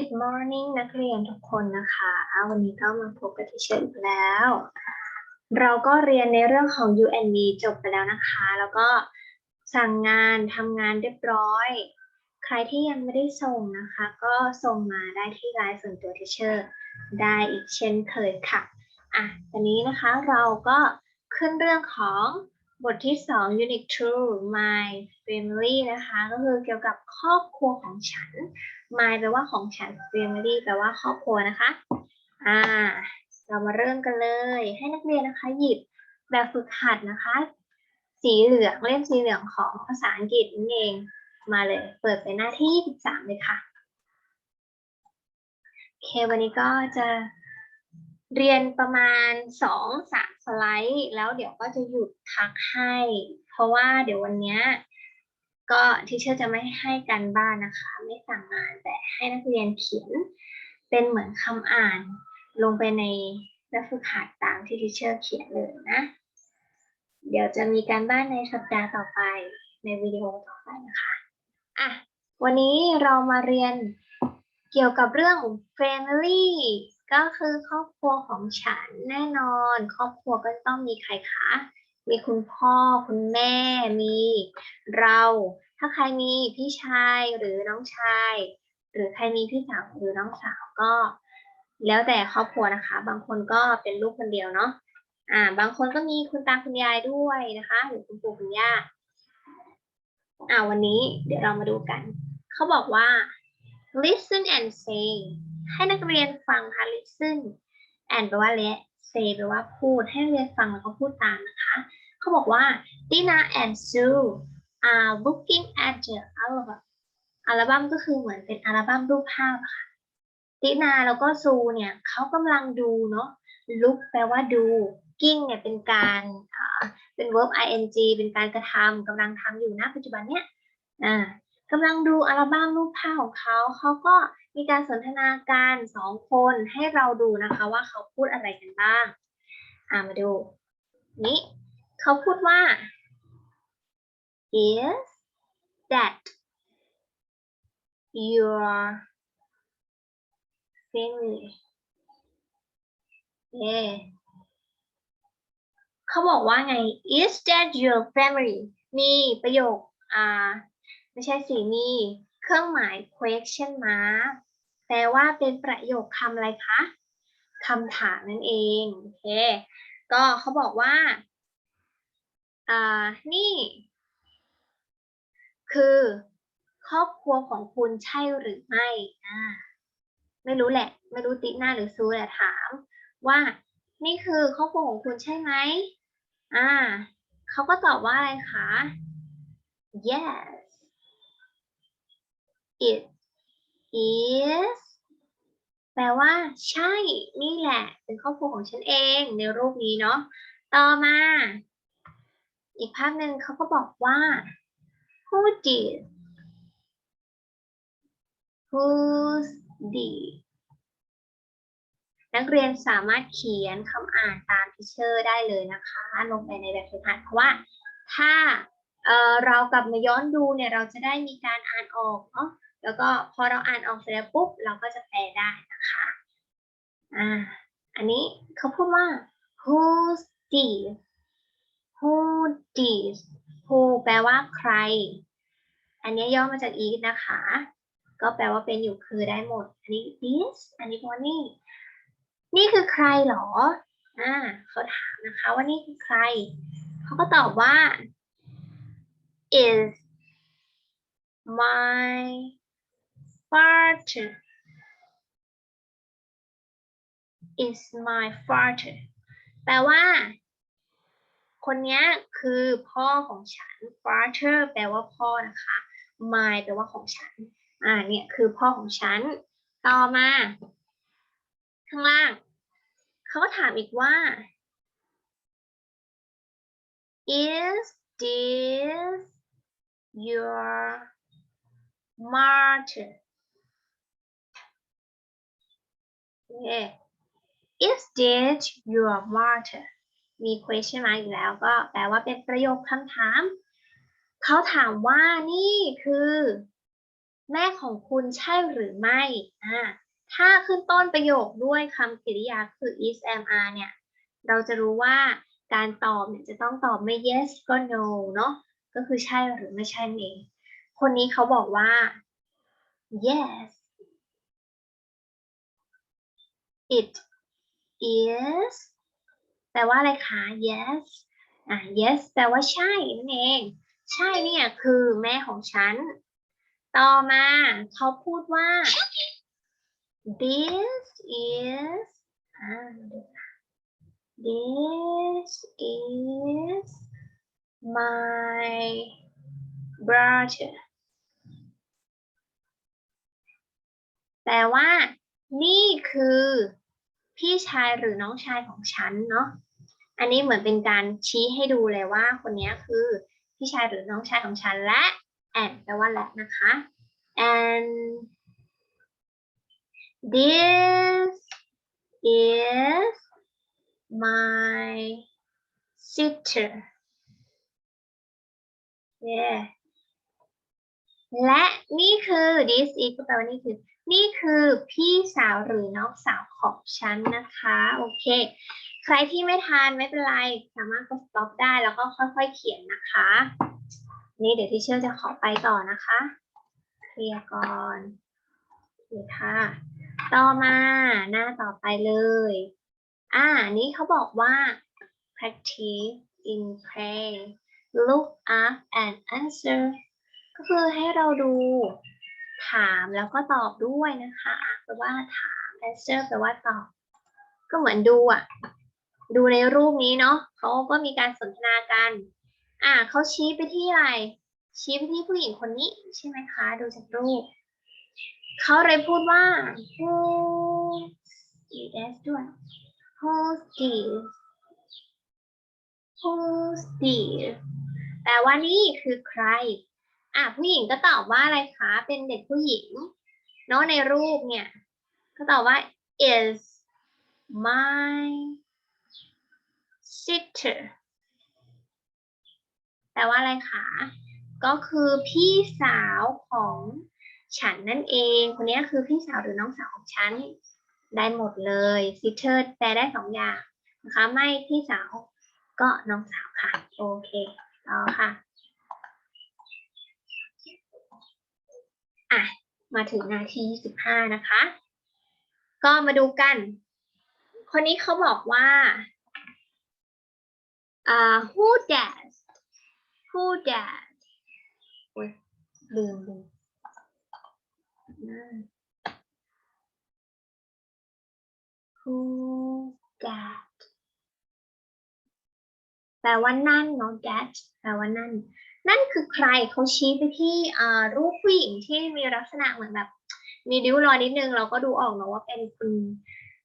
Good morning นักเรียนทุกคนนะคะ วันนี้ก็มาพบกับทิเชอร์อีกแล้ว เราก็เรียนในเรื่องของ U and V จบไปแล้วนะคะ แล้วก็สั่งงานทำงานเรียบร้อย ใครที่ยังไม่ได้ส่งนะคะ ก็ส่งมาได้ที่ไลน์ส่วนตัวทิเชอร์ได้อีกเช่นเคยค่ะ อะตอนนี้นะคะเราก็ขึ้นเรื่องของ บทที่2 Unit 2 My Family นะคะ ก็คือเกี่ยวกับครอบครัวของฉัน My แปลว่าของฉัน Family แปลว่าครอบครัวนะคะ อ่า เรามาเริ่มกันเลย ให้นักเรียนนะคะ หยิบแบบฝึกหัดนะคะ สีเหลืองเล่มสีเหลืองของภาษาอังกฤษนั่นเอง มาเลย เปิดไปหน้าที่ 23 เลยค่ะ โอเค วันนี้ก็จะ เรียนประมาณ2-3สามสไลด์ แล้วเดี๋ยวก็จะหยุดพักให้ เพราะว่าเดี๋ยววันเนี้ยก็ทิเชอร์จะไม่ให้การบ้านนะคะ ไม่สั่งงานแต่ให้นักเรียนเขียนเป็นเหมือนคำอ่านลงไปในแบบฝึกหัดตามที่ทิเชอร์เขียนเลยนะ เดี๋ยวจะมีการบ้านในสัปดาห์ต่อไปในวิดีโอต่อไปนะคะอะวันนี้เรามาเรียนเกี่ยวกับเรื่อง family ก็คือครอบครัวของฉันแน่นอน ครอบครัวก็ต้องมีใครคะ มีคุณพ่อคุณแม่ มีเรา ถ้าใครมีพี่ชายหรือน้องชาย หรือใครมีพี่สาวหรือน้องสาวก็ แล้วแต่ครอบครัวนะคะ บางคนก็เป็นลูกคนเดียวเนาะอ่า บางคนก็มีคุณตาคุณยายด้วยนะคะ หรือคุณปู่คุณย่าอ่าวันนี้เดี๋ยวเรามาดูกัน เขาบอกว่า listen and say ให้นักเรียนฟังค่ะ listen and แปลว่าและ say แปลว่าพูด ให้นักเรียนฟังแล้วก็พูดตามนะคะ เขาบอกว่า Dina and Sue are looking at the album อัลบั้มก็คือเหมือนเป็นอัลบั้มรูปภาพค่ะ ตินาแล้วก็ซูเนี่ยเขากำลังดูเนาะ look แปลว่าดู กิ้งเนี่ยเป็นการอ่าเป็น verb ing เป็นการกระทำกำลังทำอยู่ณปัจจุบันเนี่ยอ่ากำลังดูอัลบั้มรูปภาพของเขา เขาก็ มีการสนทนาการสองคนให้เราดูนะคะว่าเขาพูดอะไรกันบ้าง อ่ามาดู นี้เขาพูดว่า is that your family เย่เขาบอกว่าไง is that your family มีประโยค อ่า ไม่ใช่สิมีเครื่องหมาย question mark แปลว่าเป็นประโยคคำอะไรคะคำถามนั่นเองโอเคก็เขาบอกว่าอ่านี่ คือครอบครัวของคุณใช่หรือไม่อ่าไม่รู้แหละ ไม่รู้ติหน้าหรือซูแหละถามว่านี่คือครอบครัวของคุณใช่ไหมอ่าเขาก็ตอบว่าอะไรคะ yes it is แปลว่า ใช่ นี่แหละ เป็นครอบครัวของฉันเองในรูปนี้เนาะ ต่อมา อีกภาพหนึ่งเขาก็บอกว่า who did who's did นักเรียนสามารถเขียนคำอ่านตามทิเชอร์ได้เลยนะคะ ลงไปในแบบฝึกหัดเพราะว่าถ้าเออเรากลับมาย้อนดูเนี่ยเราจะได้มีการอ่านออกเนาะ แล้วก็พอเราอ่านออกเสร็จแล้วปุ๊บเราก็จะแปลได้นะคะอ่าอันนี้เขาพูดว่า who's this who this who แปลว่าใคร อันนี้ย่อมาจาก is นะคะ ก็แปลว่าเป็นอยู่คือได้หมด อันนี้ this อันนี้ว่านี่ นี่คือใครเหรออ่าเขาถามนะคะว่านี่คือใคร เขาก็ตอบว่า is my father is my father แปลว่า คนนี้คือพ่อของฉัน father แปลว่าพ่อนะคะ my แปลว่าของฉัน อ่า เนี่ยคือพ่อของฉัน ต่อมา ข้างล่าง เขาก็ถามอีกว่า is this your mother is this your mother มี question มาอีกแล้วก็แปลว่าเป็นประโยคคำถาม เขาถามว่านี่คือ แม่ของคุณใช่หรือไม่อ่าถ้าขึ้นต้นประโยคด้วยคำกริยาคือ is am are เนี่ย เราจะรู้ว่าการตอบเนี่ยจะต้องตอบไม่ yes ก็ no เนาะก็คือใช่หรือไม่ใช่นั่นเองคนนี้เขาบอกว่า yes it is แปลว่าอะไรคะ yes อะ yes แปลว่าใช่นั่นเอง ใช่เนี่ยคือแม่ของฉัน ต่อมาเขาพูดว่า this is อ่า this is my brother แปลว่า นี่คือ พี่ชายหรือน้องชายของฉันเนาะอันนี้เหมือนเป็นการชี้ให้ดูเลยว่า คนนี้คือพี่ชายหรือน้องชายของฉันและ and แปลว่าและนะคะ and this is my sister yeah และนี่คือ this is ก็แปลว่านี่คือ นี่คือพี่สาวหรือน้องสาวของฉันนะคะ โอเค ใครที่ไม่ทานไม่เป็นไร สามารถกด stop ได้แล้วก็ค่อยๆเขียนนะคะ นี่เดี๋ยวที่เชื่อจะขอไปต่อนะคะเคลียร์ก่อนโอเคค่ะ ต่อมาหน้าต่อไปเลย อ่า นี้เขาบอกว่า practice in play look up and answer ก็คือให้เราดู ถามแล้วก็ตอบด้วยนะคะแปลว่าถาม answer แปลว่าตอบ ก็เหมือนดูอะ ดูในรูปนี้เนาะเขาก็มีการสนทนากัน อ่าเขาชี้ไปที่อะไร ชี้ไปที่ผู้หญิงคนนี้ใช่ไหมคะ ดูจากรูป เขาเลยพูดว่า who is ด้วย who's this who's this แปลว่านี่คือใคร อะผู้หญิงก็ตอบว่าอะไรคะ เป็นเด็กผู้หญิงเนาะในรูปเนี่ย ก็ตอบว่า is my sister แปลว่าอะไรคะ ก็คือพี่สาวของฉันนั่นเอง คนนี้คือพี่สาวหรือน้องสาวของฉัน ได้หมดเลย sister แปลได้สองอย่างนะคะ ไม่พี่สาวก็น้องสาวค่ะ โอเค ต่อค่ะ อะ มาถึงนาทีสิบห้านะคะ ก็มาดูกัน คนนี้เขาบอกว่าอ่า who does who does โอ้ยลืมลืมอ่า who that แปลว่านั่นเนาะ that แปลว่านั่น นั่นคือใครเขาชี้ไปที่รูปผู้หญิงที่มีลักษณะเหมือนแบบ มีริ้วรอยนิดนึง เราก็ดูออกเนาะว่าเป็นคุณ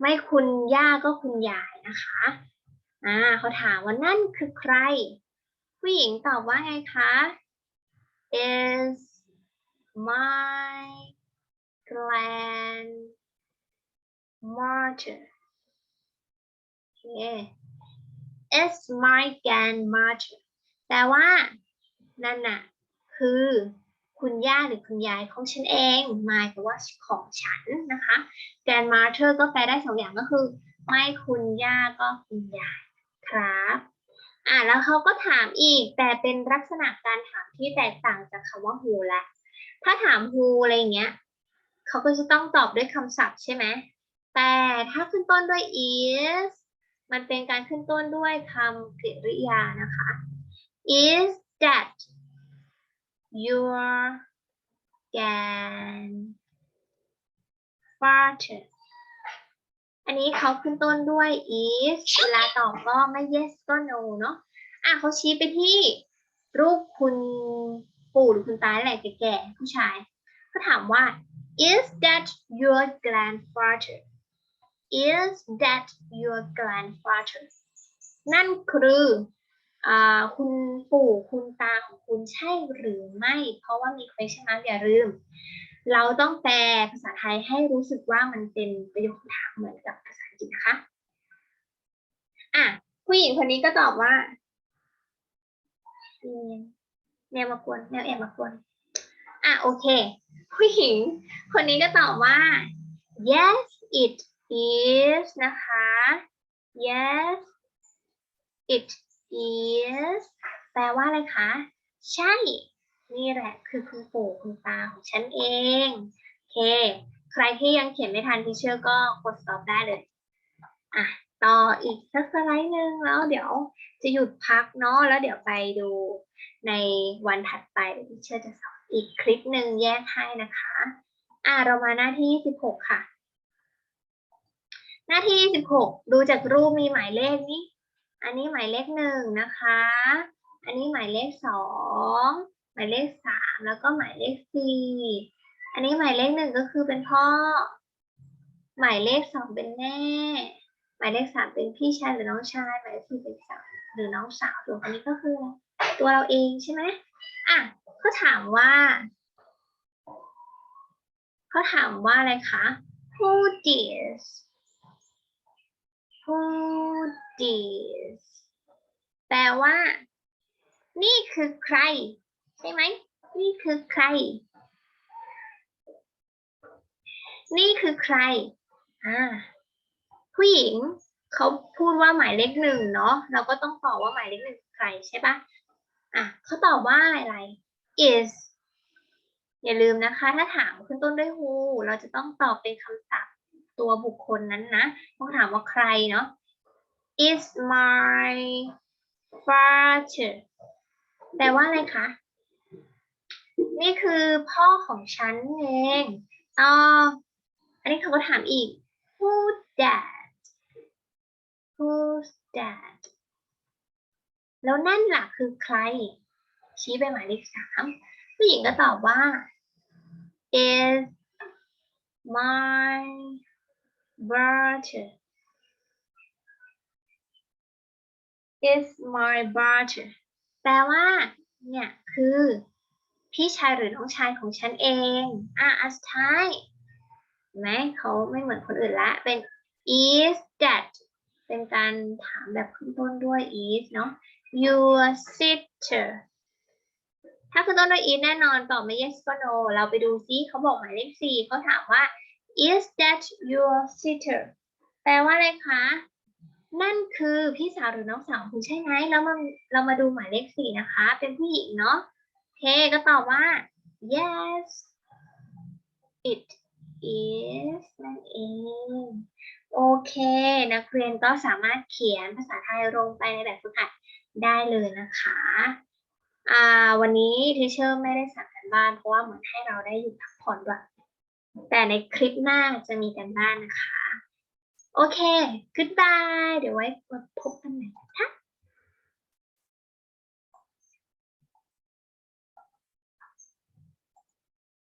ไม่คุณย่าก็คุณยายนะคะอ่าเขาถามว่านั่นคือใคร ผู้หญิงตอบว่าไงคะ is my grandmother โอเค is my grandmother แปลว่า นั่นน่ะ คือคุณย่าหรือคุณยายของฉันเอง my แปลว่าของฉันนะคะ grandmother ก็แปลได้สองอย่างก็คือ ไม่คุณย่าก็คุณยายครับอ่าแล้วเขาก็ถามอีกแต่เป็นลักษณะการถามที่แตกต่างจากคำว่า who ละถ้าถาม who อะไรเงี้ยเขาก็จะต้องตอบด้วยคำศัพท์ใช่ไหมแต่ถ้าขึ้นต้นด้วย is มันเป็นการขึ้นต้นด้วยคำกริยานะคะ is that your grandfather อันนี้เขาขึ้นต้นด้วย is เวลาตอบก็ไม่ yes ก็ no เนาะอะเขาชี้ไปที่รูปคุณปู่หรือคุณตาแหละแก่ๆผู้ชายเขาถามว่า is that your grandfather is that your grandfather นั่นคือ คุณปู่คุณตาของคุณใช่หรือไม่ เพราะว่ามี question mark อย่าลืม เราต้องแปลภาษาไทยให้รู้สึกว่ามันเป็นประโยคถามเหมือนกับภาษาอังกฤษนะคะอะผู้หญิงคนนี้ก็ตอบว่าแมวมากวนแมวแอบมากวนอะโอเค ผู้หญิง คนนี้ก็ตอบว่า yes it is นะคะ yes it is แปลว่าอะไรคะ ใช่ นี่แหละคือคุณปู่คุณตาของฉันเอง โอเค ใครที่ยังเขียนไม่ทันทีเชื่อก็กด stop ได้เลย อะ ต่ออีกสักสไลด์หนึ่งแล้วเดี๋ยวจะหยุดพักเนาะ แล้วเดี๋ยวไปดูในวันถัดไปทีเชื่อจะสอนอีกคลิปหนึ่งแยกให้นะคะ อะ เรามาหน้าที่ 16 ค่ะ หน้าที่ 16 ดูจากรูปมีหมายเลขนี้ อันนี้หมายเลขหนึ่งนะคะ อันนี้หมายเลขสองหมายเลขสามแล้วก็หมายเลขสี่อันนี้หมายเลขหนึ่งก็คือเป็นพ่อ หมายเลขสองเป็นแม่ หมายเลขสามเป็นพี่ชายหรือน้องชาย หมายเลขสี่เป็นสาวหรือน้องสาวส่วนอันนี้ก็คือ ตัวเราเองใช่ไหมอะเขาถามว่าเขาถามว่าอะไรคะ who is who dis แปลว่า นี่คือใคร ใช่ไหม นี่คือใคร นี่คือใคร อ่า ผู้หญิงเขาพูดว่าหมายเลขหนึ่งเนาะ เราก็ต้องตอบว่าหมายเลขหนึ่งใครใช่ปะอะเขาตอบว่าอะไร is อย่าลืมนะคะ ถ้าถามขึ้นต้นด้วย who เราจะต้องตอบเป็นคำศัพท์ ตัวบุคคลนั้นนะต้องถามว่าใครเนาะ is my father แปลว่าอะไรคะ นี่คือพ่อของฉันเองอ๋ออันนี้เขาก็ถามอีก who dad who's dad แล้วนั่นหล่ะคือใคร ชี้ไปหมายเลขสามผู้หญิงก็ตอบว่า is my brother is my brother แปลว่า เนี่ย คือ พี่ชายหรือน้องชายของฉันเอง อะอัสทายเห็นไหมเขาไม่เหมือนคนอื่นละ เป็น is that เป็นการถามแบบขึ้นต้นด้วย is เนาะ your sister ถ้าขึ้นต้นด้วย is แน่นอนตอบไม่ yes ก็ no เราไปดูซิเขาบอกหมายเลขสี่เขาถามว่า is that your sister แปลว่าอะไรคะ นั่นคือพี่สาวหรือน้องสาวคุณใช่ไหมแล้วมาเรามาดูหมายเลขสี่นะคะ เป็นผู้หญิงเนาะเคก็ตอบว่า yes it is นั่นเอง โอเค นักเรียนก็สามารถเขียนภาษาไทยลงไปในแบบฝึกหัดได้เลยนะคะอ่าวันนี้ทีเชอร์ไม่ได้สั่งกันบ้านเพราะว่าเหมือนให้เราได้หยุดพักผ่อนด้วย แต่ในคลิปหน้าจะมีกันบ้านนะคะ โอเค goodbye เดี๋ยวไว้พบกันใหม่